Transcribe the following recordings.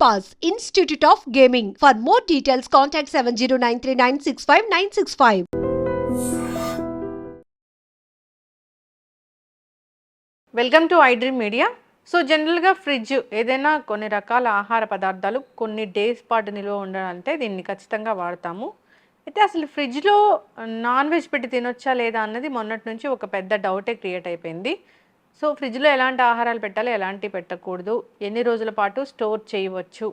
Pass institute of gaming for more details contact seven zero nine three nine six five nine six five welcome to iDream media so జనరల్గా fridge ఏదైనా కొన్ని రకాల ఆహార పదార్థాలు కొన్ని days పాటు నిల్వ ఉండాలంటే దీన్ని ఖచ్చితంగా వాడతాము. అయితే అసలు ఫ్రిడ్జ్లో నాన్ వెజ్ పెట్టి తినొచ్చా లేదా అన్నది మొన్నటి నుంచి ఒక పెద్ద డౌటే క్రియేట్ అయిపోయింది. సో ఫ్రిడ్జ్లో ఎలాంటి ఆహారాలు పెట్టాలి ఎలాంటి పెట్టకూడదు. ఎన్ని రోజుల పాటు స్టోర్ చేయవచ్చు.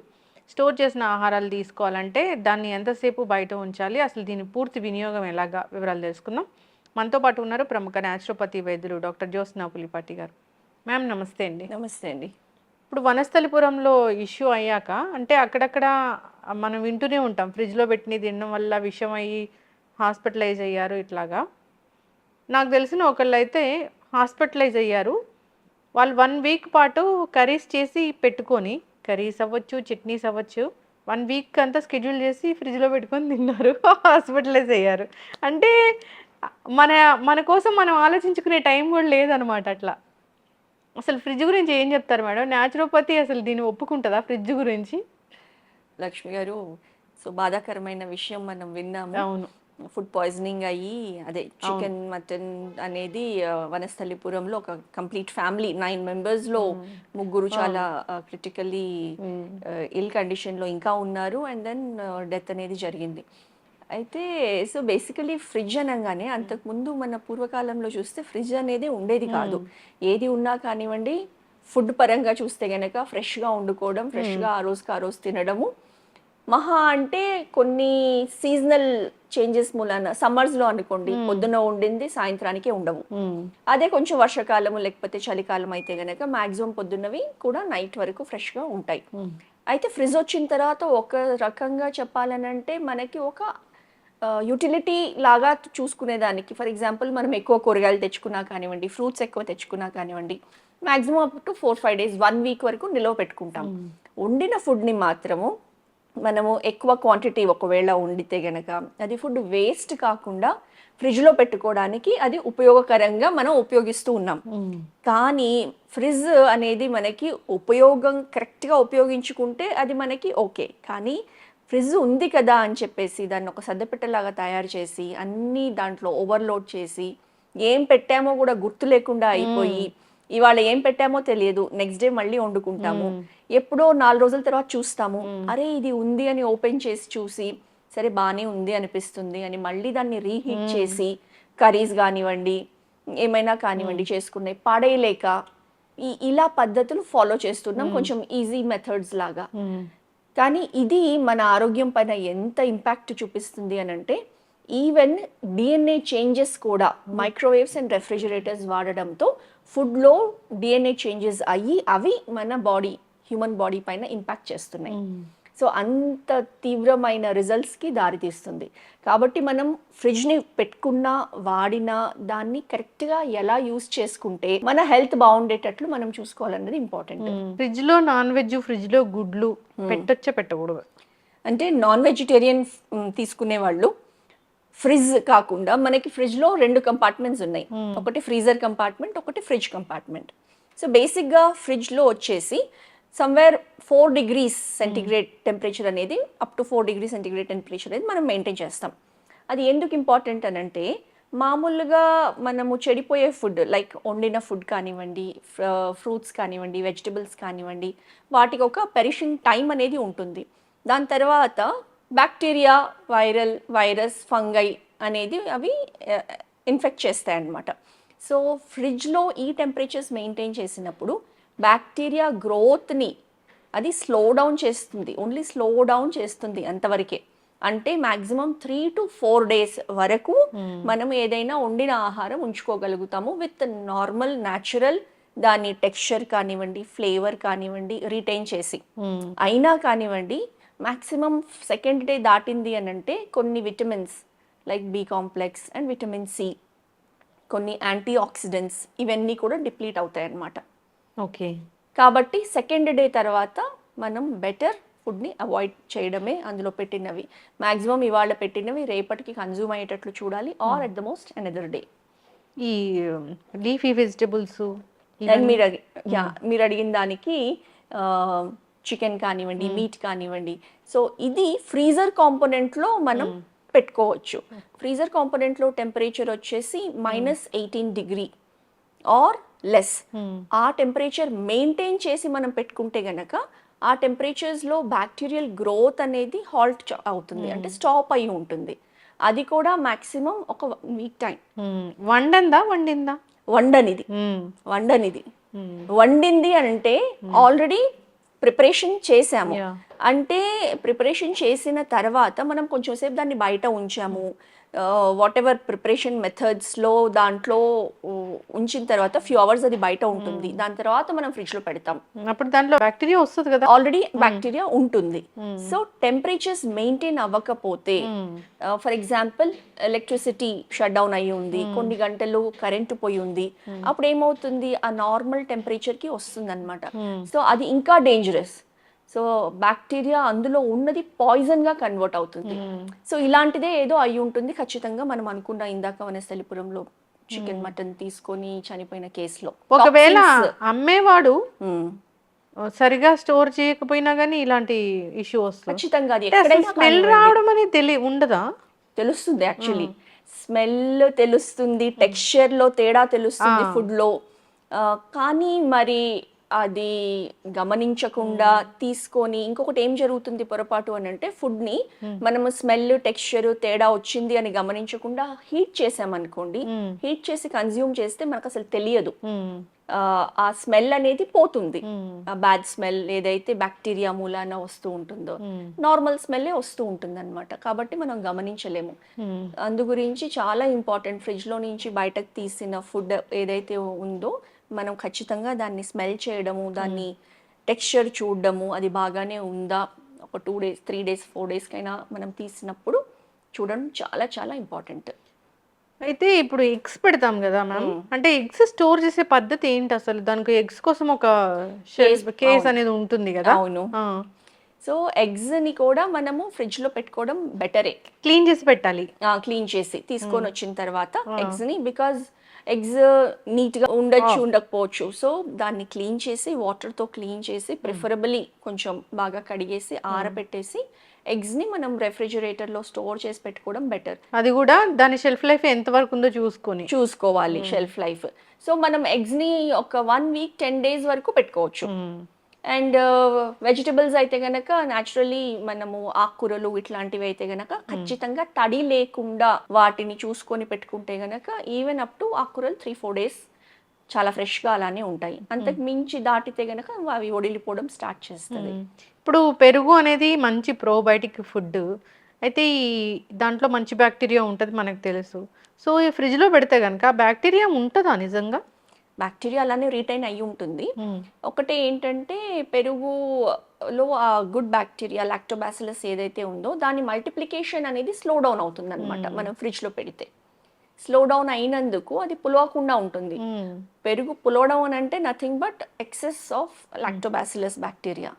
స్టోర్ చేసిన ఆహారాలు తీసుకోవాలంటే దాన్ని ఎంతసేపు బయట ఉంచాలి అసలు దీని పూర్తి వినియోగం ఎలాగా వివరాలు తెలుసుకుందాం. మనతో పాటు ఉన్నారు ప్రముఖ న్యాచురోపతి వైద్యులు డాక్టర్ జ్యోత్స్నా పులిపాటి గారు. మ్యామ్ నమస్తే అండి. నమస్తే అండి. ఇప్పుడు వనస్థలిపురంలో ఇష్యూ అయ్యాక అంటే అక్కడక్కడ మనం వింటూనే ఉంటాం ఫ్రిడ్జ్లో పెట్టిన తినడం వల్ల విషం అయ్యి హాస్పిటలైజ్ అయ్యారు ఇట్లాగా. నాకు తెలిసిన ఒకళ్ళు అయితే హాస్పిటలైజ్ అయ్యారు. వాళ్ళు వన్ వీక్ పాటు కర్రీస్ చేసి పెట్టుకొని కర్రీస్ అవ్వచ్చు చట్నీస్ అవ్వచ్చు వన్ వీక్ అంతా స్కెడ్యూల్ చేసి ఫ్రిడ్జ్లో పెట్టుకొని తిన్నారు హాస్పిటలైజ్ అయ్యారు. అంటే మన మన కోసం మనం ఆలోచించుకునే టైం కూడా లేదనమాట అట్లా. అసలు ఫ్రిడ్జ్ గురించి ఏం చెప్తారు మేడం? న్యాచురోపతి అసలు దీన్ని ఒప్పుకుంటుందా ఫ్రిడ్జ్ గురించి? లక్ష్మి గారు సో బాధాకరమైన విషయం మనం విన్నాము. అవును. ఫుడ్ పాయిజనింగ్ అయ్యి అదే చికెన్ మటన్ అనేది వనస్థలిపురంలో ఒక కంప్లీట్ ఫ్యామిలీ నైన్ మెంబర్స్లో ముగ్గురు చాలా క్రిటికల్లీ ఇల్ కండిషన్లో ఇంకా ఉన్నారు. అండ్ దెన్ డెత్ అనేది జరిగింది. అయితే సో బేసికలీ ఫ్రిడ్జ్ అనగానే అంతకుముందు మన పూర్వకాలంలో చూస్తే ఫ్రిడ్జ్ అనేది ఉండేది కాదు. ఏది ఉన్నా కానివ్వండి ఫుడ్ పరంగా చూస్తే గనక ఫ్రెష్గా వండుకోవడం ఫ్రెష్గా ఆ రోజుకి ఆ రోజు తినడము. మహా అంటే కొన్ని సీజనల్ చేంజెస్ మూలాన సమ్మర్స్లో అనుకోండి పొద్దున ఉండింది సాయంత్రానికే ఉండవు. అదే కొంచెం వర్షాకాలం లేకపోతే చలికాలం అయితే గనక మాక్సిమం పొద్దున్నవి కూడా నైట్ వరకు ఫ్రెష్గా ఉంటాయి అయితే ఫ్రిడ్జ్ వచ్చిన తర్వాత ఒక రకంగా చెప్పాలనంటే మనకి ఒక యూటిలిటీ లాగా చూసుకునేదానికి ఫర్ ఎగ్జాంపుల్ మనం ఎక్కువ కూరగాయలు తెచ్చుకున్నా కానివ్వండి ఫ్రూట్స్ ఎక్కువ తెచ్చుకున్నా కానివ్వండి maximum up to four five days one week వరకు నిలవ పెట్టుకుంటాం. వండిన ఫుడ్ని మాత్రము మనము ఎక్కువ క్వాంటిటీ ఒకవేళ వండితే గనక అది ఫుడ్ వేస్ట్ కాకుండా ఫ్రిడ్జ్లో పెట్టుకోవడానికి అది ఉపయోగకరంగా మనం ఉపయోగిస్తూ ఉన్నాం. కానీ ఫ్రిడ్జ్ అనేది మనకి ఉపయోగం కరెక్ట్గా ఉపయోగించుకుంటే అది మనకి ఓకే కానీ ఫ్రిడ్జ్ ఉంది కదా అని చెప్పేసి దాన్ని ఒక సద్దపెట్టలాగా తయారు చేసి అన్నీ దాంట్లో ఓవర్లోడ్ చేసి ఏం పెట్టామో కూడా గుర్తు లేకుండా అయిపోయి ఇవాళ ఏం పెట్టామో తెలియదు. నెక్స్ట్ డే మళ్ళీ వండుకుంటాము. ఎప్పుడో నాలుగు రోజుల తర్వాత చూస్తాము. అరే ఇది ఉంది అని ఓపెన్ చేసి చూసి సరే బాగానే ఉంది అనిపిస్తుంది అని మళ్ళీ దాన్ని రీహీట్ చేసి కర్రీస్ కానివ్వండి ఏమైనా కానివ్వండి చేసుకున్నాయి పాడేయలేక ఈ ఇలా పద్ధతులు ఫాలో చేస్తున్నాం. కొంచెం ఈజీ మెథడ్స్ లాగా. కానీ ఇది మన ఆరోగ్యం పైన ఎంత ఇంపాక్ట్ చూపిస్తుంది అని అంటే ఈవెన్ డిఎన్ఏ చేంజెస్ కూడా మైక్రోవేవ్స్ అండ్ రెఫ్రిజిరేటర్స్ వాడడంతో ఫుడ్లో డిఎన్ఏ చేంజెస్ అయ్యి అవి మన బాడీ హ్యూమన్ బాడీ పైన ఇంపాక్ట్ చేస్తున్నాయి. సో అంత తీవ్రమైన రిజల్ట్స్కి దారితీస్తుంది. కాబట్టి మనం ఫ్రిడ్జ్ని పెట్టుకున్నా వాడినా దాన్ని కరెక్ట్గా ఎలా యూస్ చేసుకుంటే మన హెల్త్ బాగుండేటట్లు మనం చూసుకోవాలన్నది ఇంపార్టెంట్. ఫ్రిడ్జ్లో నాన్ వెజ్ ఫ్రిడ్జ్లో గుడ్లు పెట్టొచ్చా పెట్టకూడదు? అంటే నాన్ వెజిటేరియన్ తీసుకునే వాళ్ళు ఫ్రిడ్జ్ కాకుండా మనకి ఫ్రిడ్జ్లో రెండు కంపార్ట్మెంట్స్ ఉన్నాయి. ఒకటి ఫ్రీజర్ కంపార్ట్మెంట్ ఒకటి ఫ్రిడ్జ్ కంపార్ట్మెంట్. సో బేసిక్గా ఫ్రిడ్జ్లో వచ్చేసి somewhere four degrees centigrade temperature అనేది up to four degree centigrade temperature అనేది మనం మెయింటైన్ చేస్తాం. అది ఎందుకు ఇంపార్టెంట్ అని అంటే మామూలుగా మనము చెడిపోయే ఫుడ్ లైక్ వండిన ఫుడ్ కానివ్వండి ఫ్రూట్స్ కానివ్వండి వెజిటబుల్స్ కానివ్వండి వాటికి ఒక పెరిషింగ్ టైం అనేది ఉంటుంది. దాని తర్వాత బ్యాక్టీరియా వైరల్ వైరస్ ఫంగై అనేది అవి ఇన్ఫెక్ట్ చేస్తాయి అన్నమాట సో ఫ్రిడ్జ్లో ఈ టెంపరేచర్స్ మెయింటైన్ చేసినప్పుడు బ్యాక్టీరియా గ్రోత్ని అది స్లో డౌన్ చేస్తుంది. ఓన్లీ స్లో డౌన్ చేస్తుంది అంతవరకే. అంటే maximum three to four days వరకు మనం ఏదైనా వండిన ఆహారం ఉంచుకోగలుగుతాము విత్ నార్మల్ న్యాచురల్ దాని టెక్స్చర్ కానివ్వండి ఫ్లేవర్ కానివ్వండి రిటైన్ చేసి. అయినా కానివ్వండి మాక్సిమం సెకండ్ డే దాటింది అని అంటే కొన్ని vitamins like B complex and vitamin C కొన్ని యాంటీ ఆక్సిడెంట్స్ ఇవన్నీ కూడా డిప్లీట్ అవుతాయి అన్నమాట ఓకే. కాబట్టి సెకండ్ డే తర్వాత మనం బెటర్ ఫుడ్ని అవాయిడ్ చేయడమే అందులో పెట్టినవి. మాక్సిమం ఇవాళ పెట్టినవి రేపటికి కన్జ్యూమ్ అయ్యేటట్లు చూడాలి or at the most another day. ఈ లీఫీ వెజిటబుల్స్ మీరు మీరు అడిగిన దానికి చికెన్ కానివ్వండి మీట్ కానివ్వండి. సో ఇది ఫ్రీజర్ కాంపోనెంట్లో మనం పెట్టుకోవచ్చు. ఫ్రీజర్ కాంపోనెంట్లో టెంపరేచర్ వచ్చేసి minus eighteen degree or less. ఆ టెంపరేచర్ మెయింటైన్ చేసి మనం పెట్టుకుంటే గనక ఆ టెంపరేచర్స్లో బ్యాక్టీరియల్ గ్రోత్ అనేది హాల్ట్ అవుతుంది. అంటే స్టాప్ అయి ఉంటుంది. అది కూడా మాక్సిమం ఒక వీక్ టైం. వండందా వండిందా? వండనిది. వండనిది. వండింది అంటే ఆల్రెడీ ప్రిపరేషన్ చేసాము. అంటే ప్రిపరేషన్ చేసిన తర్వాత మనం కొంచెం సేపు దాన్ని బయట ఉంచాము వాట్ ఎవర్ ప్రిపరేషన్ మెథడ్స్లో దాంట్లో ఉంచిన తర్వాత ఫ్యూ అవర్స్ అది బయట ఉంటుంది. దాని తర్వాత మనం ఫ్రిడ్జ్లో పెడతాం. అప్పుడు దాంట్లో బ్యాక్టీరియా వస్తుంది కదా? ఆల్రెడీ బ్యాక్టీరియా ఉంటుంది. సో టెంపరేచర్స్ మెయింటైన్ అవ్వకపోతే for example electricity shut down అయ్యి ఉంది కొన్ని గంటలు కరెంటు పోయి ఉంది అప్పుడు ఏమవుతుంది? ఆ నార్మల్ టెంపరేచర్కి వస్తుంది అనమాట సో అది ఇంకా డేంజరస్ సో బ్యాక్టీరియా అందులో ఉన్నది పాయిజన్గా కన్వర్ట్ అవుతుంది. సో ఇలాంటిదే ఏదో అయి ఉంటుంది ఖచ్చితంగా మనం అనుకున్న ఇందాక వనస్థలిపురంలో చికెన్ మటన్ తీసుకొని చనిపోయిన కేసులో. ఒకవేళ. అమ్మేవాడు మ్మ్. సరిగా స్టోర్ చేయకపోయినా గానీ ఇలాంటి ఇష్యూ వస్తుంది. ఖచ్చితంగా అది స్మెల్. రావడం అనేది తెలి ఉండదా? తెలుస్తుంది యాక్చువల్లీ స్మెల్ తెలుస్తుంది టెక్స్చర్లో తేడా తెలుస్తుంది ఫుడ్లో. ఆ, కానీ మరి అది గమనించకుండా తీసుకొని ఇంకొకటి ఏం జరుగుతుంది పొరపాటు అని అంటే ఫుడ్ని మనము స్మెల్ టెక్స్చర్ తేడా వచ్చింది అని గమనించకుండా హీట్ చేసామనుకోండి హీట్ చేసి కన్జ్యూమ్ చేస్తే మనకు అసలు తెలియదు. ఆ, ఆ స్మెల్ అనేది పోతుంది. ఆ బ్యాడ్ స్మెల్ ఏదైతే బ్యాక్టీరియా మూలాన వస్తూ ఉంటుందో నార్మల్ స్మెల్లే వస్తూ ఉంటుంది అనమాట కాబట్టి మనం గమనించలేము. అందు గురించి చాలా ఇంపార్టెంట్ ఫ్రిడ్జ్లో నుంచి బయటకు తీసిన ఫుడ్ ఏదైతే ఉందో మనం ఖచ్చితంగా దాన్ని స్మెల్ చేయడము దాన్ని టెక్స్చర్ చూడడము అది బాగానే ఉందా? ఒక two days three days four డేస్కైనా మనం తీసినప్పుడు చూడడం చాలా చాలా ఇంపార్టెంట్. అయితే ఇప్పుడు ఎగ్స్ పెడతాం కదా మ్యామ్. అంటే ఎగ్స్ స్టోర్ చేసే పద్ధతి ఏంటి అసలు? దానికి ఎగ్స్ కోసం ఒక కేస్ అనేది ఉంటుంది కదా? అవును. సో ఎగ్స్ని కూడా మనము ఫ్రిడ్జ్లో పెట్టుకోవడం బెటరే. క్లీన్ చేసి పెట్టాలి. క్లీన్ చేసి తీసుకొని వచ్చిన తర్వాత ఎగ్స్ని బికాజ్ ఎగ్స్ నీట్గా ఉండొచ్చు ఉండకపోవచ్చు. సో దాన్ని క్లీన్ చేసి వాటర్తో క్లీన్ చేసి ప్రిఫరబుల్లీ కొంచెం బాగా కడిగేసి ఆరబెట్టేసి ఎగ్స్ని మనం రెఫ్రిజిరేటర్లో స్టోర్ చేసి పెట్టుకోవడం బెటర్. అది కూడా దాని షెల్ఫ్ లైఫ్ ఎంత వరకు ఉందో చూసుకొని. చూసుకోవాలి షెల్ఫ్ లైఫ్. సో మనం ఎగ్స్ని ఒక వన్ వీక్ టెన్ డేస్ వరకు పెట్టుకోవచ్చు. అండ్ వెజిటబుల్స్ అయితే గనక న్యాచురల్లీ మనము ఆకుకూరలు ఇట్లాంటివి అయితే గనక ఖచ్చితంగా తడి లేకుండా వాటిని చూసుకొని పెట్టుకుంటే గనక ఈవెన్ అప్ టు ఆకుకూరలు త్రీ ఫోర్ డేస్ చాలా ఫ్రెష్గా అలానే ఉంటాయి. అంతకు మించి దాటితే గనక అవి ఒడిలిపోవడం స్టార్ట్ చేస్తుంది. ఇప్పుడు పెరుగు అనేది మంచి ప్రోబయోటిక్ ఫుడ్. అయితే ఈ దాంట్లో మంచి బ్యాక్టీరియా ఉంటుంది మనకు తెలుసు. సో ఈ ఫ్రిడ్జ్లో పెడితే కనుక బ్యాక్టీరియా ఉంటుందా నిజంగా? బ్యాక్టీరియా అలానే రీటైన్ అయి ఉంటుంది. ఒకటి ఏంటంటే పెరుగులో ఆ గుడ్ బ్యాక్టీరియా లాక్టోబాసిలస్ ఏదైతే ఉందో దాని మల్టిప్లికేషన్ అనేది స్లో డౌన్ అవుతుంది అనమాట మనం ఫ్రిడ్జ్లో పెడితే. స్లో డౌన్ అయినందుకు అది పులవకుండా ఉంటుంది. మ్మ్. పెరుగు పులవడం అంటే nothing but excess of lactobacillus bacteria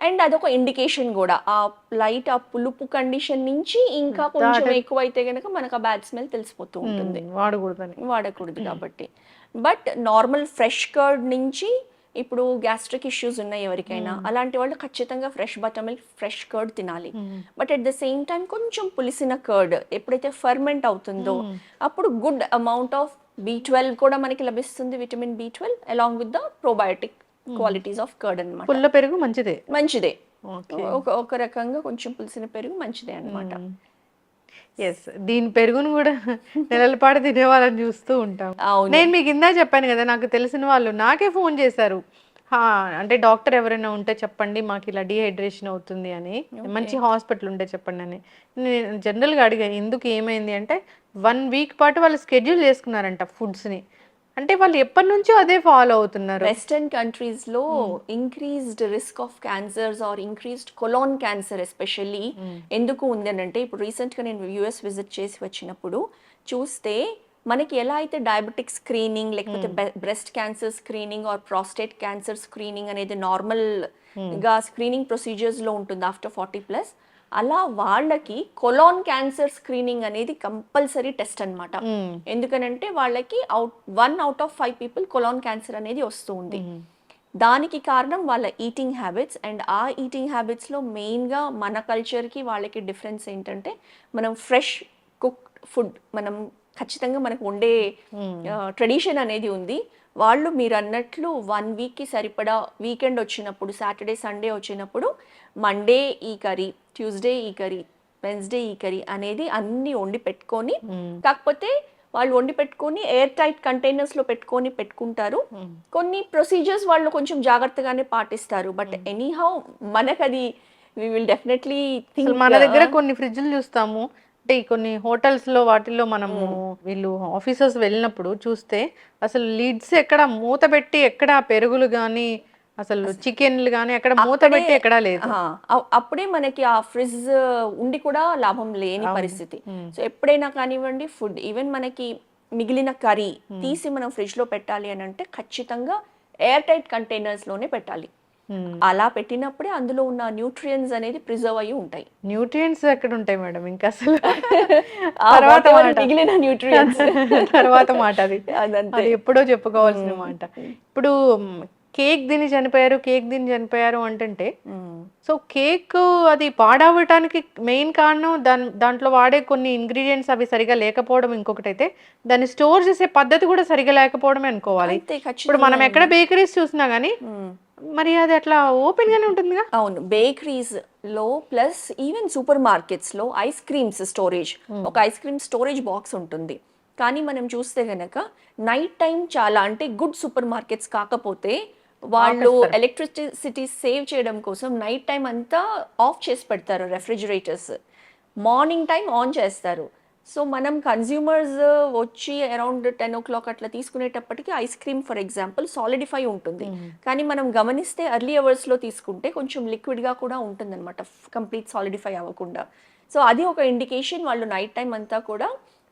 and అదొక ఇండికేషన్ కూడా. ఆ లైట్ ఆ పులుపు కండిషన్ నుంచి ఇంకా కొంచెం ఎక్కువ అయితే గనక మనకు ఆ బ్యాడ్ స్మెల్ తెలిసిపోతూ ఉంటుంది. మ్మ్. వాడకూడదని. వాడకూడదు కాబట్టి. బట్ నార్మల్ ఫ్రెష్ కర్డ్ నుంచి ఇప్పుడు గ్యాస్ట్రిక్ ఇష్యూస్ ఉన్నాయి ఎవరికైనా. అలాంటి వాళ్ళు ఖచ్చితంగా fresh butter milk fresh curd తినాలి. But at the same time కొంచెం పులిసిన కర్డ్ ఎప్పుడైతే ఫర్మెంట్ అవుతుందో అప్పుడు good amount of B twelve కూడా మనకి లభిస్తుంది vitamin B twelve along with the probiotic qualities of curd అన్నమాట. పుల్ల పెరుగు మంచిదే. మంచిదే. ఓకే. ఒక ఒక రకంగా కొంచెం పులిసిన పెరుగు మంచిదే అన్నమాట. ఎస్ దీని పెరుగును కూడా నెలల పాటు తినే వాళ్ళని చూస్తూ ఉంటాం. నేను మీకు ఇందా చెప్పాను కదా నాకు తెలిసిన వాళ్ళు నాకే ఫోన్ చేశారు. హా, అంటే డాక్టర్ ఎవరైనా ఉంటే చెప్పండి మాకు ఇలా డిహైడ్రేషన్ అవుతుంది అని. మంచి హాస్పిటల్ ఉంటే చెప్పండి అని. నేను జనరల్గా అడిగాను ఎందుకు ఏమైంది? అంటే వన్ వీక్ పాటు వాళ్ళు స్కెడ్యూల్ చేసుకున్నారంట ఫుడ్స్ని. అంటే వాళ్ళు ఎప్పటి నుంచో అదే ఫాలో అవుతున్నారు. వెస్టర్న్ కంట్రీస్లో increased risk of cancers or increased colon cancer especially ఎందుకు ఉంది అని అంటే ఇప్పుడు రీసెంట్గా నేను యుఎస్ విజిట్ చేసి వచ్చినప్పుడు చూస్తే మనకి ఎలా అయితే డయాబెటిక్ స్క్రీనింగ్ లేకపోతే breast cancer screening or prostate cancer screening అనేది నార్మల్గా స్క్రీనింగ్ ప్రొసీజర్స్లో ఉంటుంది ఆఫ్టర్ ఫార్టీ ప్లస్ అలా వాళ్ళకి కొలాన్ క్యాన్సర్ స్క్రీనింగ్ అనేది కంపల్సరీ టెస్ట్ అన్నమాట. ఎందుకనంటే వాళ్ళకి out one out of five people colon cancer అనేది వస్తూ ఉంది. దానికి కారణం వాళ్ళ ఈటింగ్ హ్యాబిట్స్ అండ్ ఆ ఈటింగ్ హ్యాబిట్స్లో మెయిన్గా మన కల్చర్కి వాళ్ళకి డిఫరెన్స్ ఏంటంటే మనం ఫ్రెష్ కుక్ ఫుడ్ మనం ఖచ్చితంగా మనకు వండే ట్రెడిషన్ అనేది ఉంది. వాళ్ళు మీరు అన్నట్లు వన్ వీక్కి సరిపడా వీకెండ్ వచ్చినప్పుడు సాటర్డే సండే వచ్చినప్పుడు మండే ఈ కర్రీ ట్యూస్డే ఈ కర్రీ వెన్స్డే ఈ కర్రీ అనేది అన్ని వండి పెట్టుకొని కాకపోతే వాళ్ళు వండి పెట్టుకొని ఎయిర్ టైట్ కంటైనర్స్లో పెట్టుకొని పెట్టుకుంటారు. కొన్ని ప్రొసీజర్స్ వాళ్ళు కొంచెం జాగ్రత్తగానే పాటిస్తారు. బట్ ఎనీహౌ మనకు అది వి విల్ డెఫినెట్లీ థింక్ మన దగ్గర కొన్ని ఫ్రిడ్జ్లు చూస్తాము. అంటే కొన్ని hotels లో వాటిల్లో మనము వీళ్ళు ఆఫీసర్స్ వెళ్ళినప్పుడు చూస్తే అసలు లిడ్స్ ఎక్కడ మూత పెట్టి ఎక్కడ పెరుగులు కానీ అసలు చికెన్లు కానీ ఎక్కడ మూత పెట్టి ఎక్కడా లేదు. అప్పుడే మనకి ఆ ఫ్రిడ్జ్ ఉండి కూడా లాభం లేని పరిస్థితి. సో ఎప్పుడైనా కానివ్వండి ఫుడ్ ఈవెన్ మనకి మిగిలిన కర్రీ తీసి మనం ఫ్రిడ్జ్లో పెట్టాలి అని అంటే ఖచ్చితంగా ఎయిర్ టైట్ కంటైనర్స్లోనే పెట్టాలి. అలా పెట్టినప్పుడే అందులో ఉన్న న్యూట్రియన్స్ అనేది ప్రిజర్వ్ అయ్యి ఉంటాయి. న్యూట్రియంట్స్ ఎక్కడ ఉంటాయి మేడం? ఇంకా అసలు తర్వాత. మిగిలిన న్యూట్రియన్స్. తర్వాత మాట అది. ఎప్పుడో చెప్పుకోవాల్సిన మాట. ఇప్పుడు కేక్ తిని చనిపోయారు కేక్ తిని చనిపోయారు అంటుంటే సో కేక్ అది పాడవటానికి మెయిన్ కారణం దాని దాంట్లో వాడే కొన్ని ఇంగ్రీడియంట్స్ అవి సరిగా లేకపోవడం ఇంకొకటి అయితే దాన్ని స్టోర్ చేసే పద్ధతి కూడా సరిగా లేకపోవడమే అనుకోవాలి. ఇప్పుడు మనం ఎక్కడ బేకరీస్ చూసినా గానీ Hmm. మరి అది అట్లా ఓపెన్ గానే ఉంటుందిగా? అవును బేకరీస్లో ప్లస్ ఈవెన్ సూపర్ మార్కెట్స్లో ఐస్ క్రీమ్స్ స్టోరేజ్ ఒక ఐస్ క్రీమ్ స్టోరేజ్ బాక్స్ ఉంటుంది. కానీ మనం చూస్తే గనక నైట్ టైం చాలా అంటే గుడ్ సూపర్ మార్కెట్స్ కాకపోతే వాళ్ళు ఎలక్ట్రిసిటీ సేవ్ చేయడం కోసం నైట్ టైం అంతా ఆఫ్ చేసి పెడతారు రెఫ్రిజిరేటర్స్ మార్నింగ్ టైం ఆన్ చేస్తారు. సో మనం కన్జ్యూమర్స్ వచ్చి అరౌండ్ టెన్ ఓ క్లాక్ అట్లా తీసుకునేటప్పటికి ice cream for example solidify ఉంటుంది. కానీ మనం గమనిస్తే ఎర్లీ అవర్స్లో తీసుకుంటే కొంచెం లిక్విడ్గా కూడా ఉంటుందన్నమాట. కంప్లీట్ సాలిడిఫై అవ్వకుండా. సో అది ఒక ఇండికేషన్ వాళ్ళు నైట్ టైం అంతా కూడా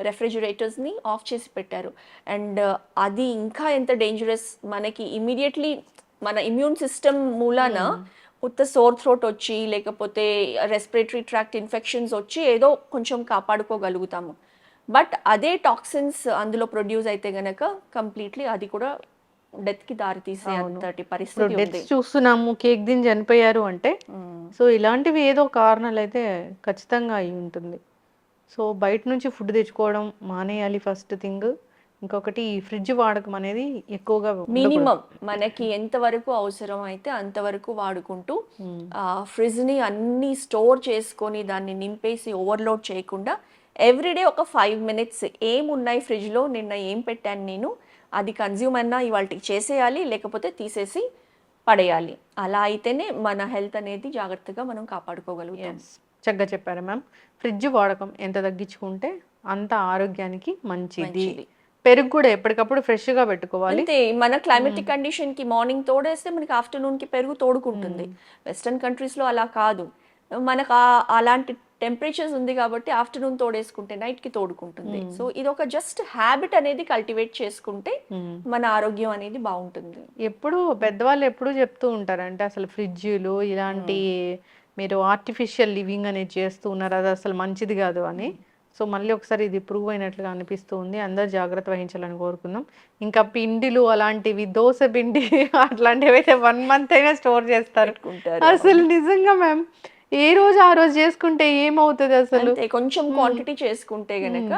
రెఫ్రిజిరేటర్స్ని ఆఫ్ చేసి పెట్టారు. అండ్ అది ఇంకా ఎంత డేంజరస్ మనకి ఇమీడియట్లీ మన ఇమ్యూన్ సిస్టమ్ మూలాన ఉత్త సోర్ థ్రోట్ వచ్చి లేకపోతే రెస్పిరేటరీ ట్రాక్ట్ ఇన్ఫెక్షన్స్ వచ్చి ఏదో కొంచెం కాపాడుకోగలుగుతాము. బట్ అదే టాక్సిన్స్ అందులో ప్రొడ్యూస్ అయితే గనక కంప్లీట్లీ అది కూడా డెత్కి దారి తీసే అంతటి పరిస్థితి డెత్స్ చూస్తున్నాము కేక్ తిని చనిపోయారు అంటే మ్మ్. సో ఇలాంటివి ఏదో కారణాలు అయితే ఖచ్చితంగా అయి ఉంటుంది. సో బయట నుంచి ఫుడ్ తెచ్చుకోవడం మానేయాలి ఫస్ట్ థింగ్ ఇంకొకటి ఫ్రిడ్జ్ వాడకం అనేది ఎక్కువగా. మినిమం మనకి ఎంతవరకు అవసరం అయితే అంతవరకు వాడుకుంటూ మ్మ్. ఆ ఫ్రిడ్జ్ని అన్ని స్టోర్ చేసుకొని దాన్ని నింపేసి ఓవర్లోడ్ చేయకుండా ఎవ్రీడే ఒక ఫైవ్ మినిట్స్ ఏం ఉన్నాయి ఫ్రిడ్జ్లో నిన్న ఏం పెట్టాను నేను అది కన్జ్యూమ్ అన్నా ఇవాళకి చేసేయాలి లేకపోతే తీసేసి పడేయాలి అలా అయితేనే మన హెల్త్ అనేది జాగ్రత్తగా మనం కాపాడుకోగలుగుతాం. చక్కగా చెప్పారు మ్యామ్ ఫ్రిడ్జ్ వాడకం ఎంత తగ్గించుకుంటే అంత ఆరోగ్యానికి మంచిది. పెరుగు కూడా ఎప్పటికప్పుడు ఫ్రెష్గా పెట్టుకోవాలి. అంతే మన క్లైమేటిక్ కండిషన్కి మార్నింగ్ తోడేస్తే మనకి ఆఫ్టర్నూన్కి పెరుగు తోడుకుంటుంది. వెస్టర్న్ కంట్రీస్లో అలా కాదు. మనకు అలాంటి టెంపరేచర్స్ ఉంది కాబట్టి ఆఫ్టర్నూన్ తోడేసుకుంటే నైట్కి తోడుకుంటుంది. సో ఇది ఒక జస్ట్ హ్యాబిట్ అనేది కల్టివేట్ చేసుకుంటే. మన ఆరోగ్యం అనేది బాగుంటుంది. ఎప్పుడు పెద్దవాళ్ళు ఎప్పుడు చెప్తూ ఉంటారు అంటే అసలు ఫ్రిడ్జ్లు ఇలాంటి మీరు ఆర్టిఫిషియల్ లివింగ్ అనేది చేస్తూ ఉన్నారు అది అసలు మంచిది కాదు అని. సో మళ్ళీ ఒకసారి ఇది ప్రూవ్ అయినట్లుగా అనిపిస్తూ ఉంది. అందరు జాగ్రత్త వహించాలని కోరుకుందాం. ఇంకా పిండిలు అలాంటివి దోశ పిండి అట్లాంటివి అయితే వన్ మంత్ అయినా స్టోర్ చేస్తారు. అసలు నిజంగా మ్యామ్ ఏ రోజు ఆ రోజు చేసుకుంటే ఏమవుతుంది అసలు? కొంచెం క్వాంటిటీ చేసుకుంటే గనక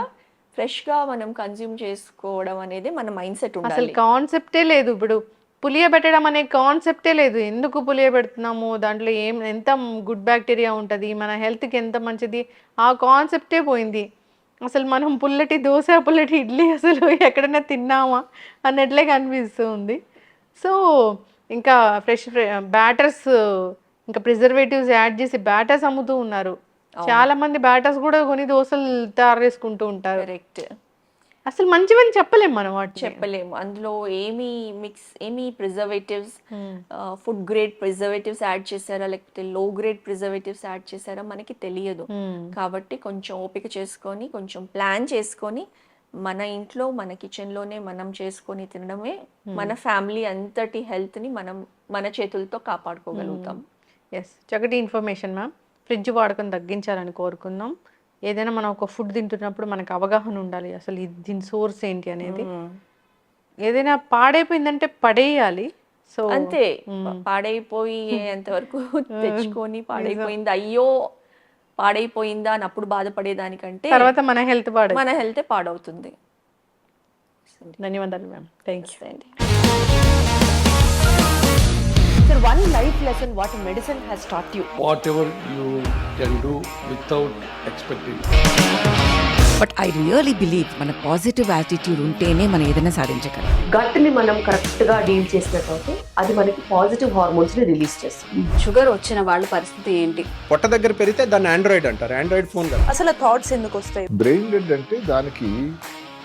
ఫ్రెష్గా మనం కన్జ్యూమ్ చేసుకోవడం అనేది మన మైండ్ సెట్ అసలు కాన్సెప్టే లేదు ఇప్పుడు. పులియబెట్టడం అనే కాన్సెప్టే లేదు. ఎందుకు పులియబెడుతున్నాము? దాంట్లో ఏం ఎంత గుడ్ బ్యాక్టీరియా ఉంటుంది? మన హెల్త్కి ఎంత మంచిది? ఆ కాన్సెప్టే పోయింది. అసలు మనం పుల్లటి దోశ పుల్లటి ఇడ్లీ అసలు ఎక్కడైనా తిన్నామా? అన్నట్లే కనిపిస్తూ ఉంది సో ఇంకా ఫ్రెష్ బ్యాటర్స్ ఇంకా ప్రిజర్వేటివ్స్ యాడ్ చేసి బ్యాటర్స్ అమ్ముతూ ఉన్నారు. చాలా మంది బ్యాటర్స్ కూడా కొని దోశలు తయారు చేసుకుంటూ ఉంటారు. కరెక్ట్. అసలు మంచివని చెప్పలేం మనం వాటిని. చెప్పలేము. అందులో ఏమి మిక్స్ ఏమి preservatives food grade preservatives add చేశారా లేకపోతే లో గ్రేడ్ ప్రిజర్వేటివ్స్ యాడ్ చేశారా మనకి తెలియదు. మ్మ్. కాబట్టి కొంచెం ఓపిక చేసుకొని కొంచెం ప్లాన్ చేసుకొని మన ఇంట్లో మన కిచెన్లోనే మనం చేసుకొని తినడమే మన ఫ్యామిలీ అంతటి హెల్త్ని మనం మన చేతులతో కాపాడుకోగలుగుతాం. ఎస్ చక్కటి ఇన్ఫర్మేషన్ మ్యామ్ ఫ్రిడ్జ్ వాడకం తగ్గించాలని కోరుకుందాం. ఏదైనా మనం ఒక ఫుడ్ తింటున్నప్పుడు మనకు అవగాహన ఉండాలి. అసలు ఇది దీని సోర్స్ ఏంటి అనేది. ఏదైనా పాడైపోయిందంటే పడేయాలి. సో అంతే. ప- పాడైపోయేంత వరకు తెచ్చుకొని పాడైపోయింది. అయ్యో పాడైపోయిందా అని అప్పుడు బాధపడేదానికంటే తర్వాత మన హెల్త్ పాడు మన హెల్త్ పాడవుతుంది. ధన్యవాదాలు మ్యామ్. థ్యాంక్ యూ అండి Sir, one life lesson what medicine has taught you. whatever you can do without expecting. But I really believe మన పాజిటివ్ యాటిట్యూడ్ ఉంటేనే మనం ఏదైనా సాధించగలం. గట్ని మనం కరెక్ట్గా డీల్ చేసినట్లయితే అది మనకి పాజిటివ్ హార్మోన్స్ని రిలీజ్ చేస్తుంది. షుగర్ వచ్చిన వాళ్ళ పరిస్థితి ఏంటి? పొట్ట దగ్గర పెరిగితే దాన్ని ఆండ్రాయిడ్ అంటారు ఆండ్రాయిడ్ ఫోన్ కదా. అసలు థాట్స్ ఎందుకు వస్తాయి? బ్రెయిన్ డెడ్ అంటే దానికి